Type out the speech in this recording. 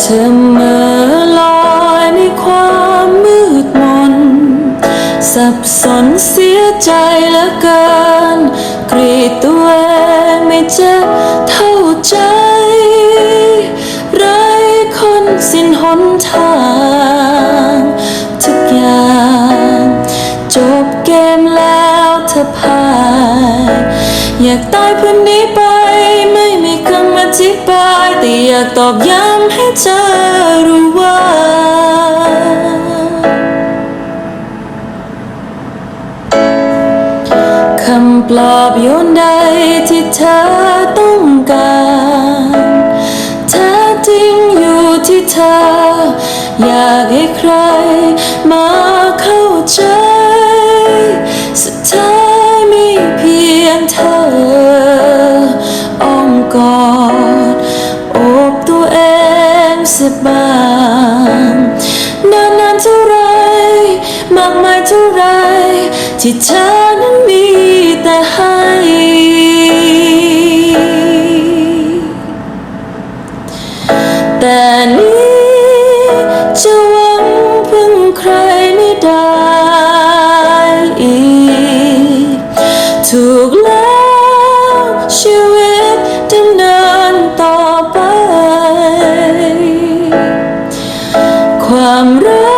เธอเมื่อลอยในความมืดมน สับสนเสียใจเหลือเกิน กรีดตัวเองไม่เจ็บเท่าใจ ไร้คนสิ้นหนทาง ทุกอย่าง จบเกมแล้วเธอพ่าย อยากตายเพื่อนหนี้ไป ธิบายแต่อยากตอกย้ำให้เธอรู้ว่าคำปลอบโยนใดที่เธอต้องการแท้จริงอยู่ที่เธอ อยากให้ใครมาเข้าใจ สุดท้ายมีเพียงเธออ้อมกอด สับางนานนานเท่าไรมากมายเท่าไรที่เธอนั้นมีแต่ให้แต่นี้จะว่า আমরা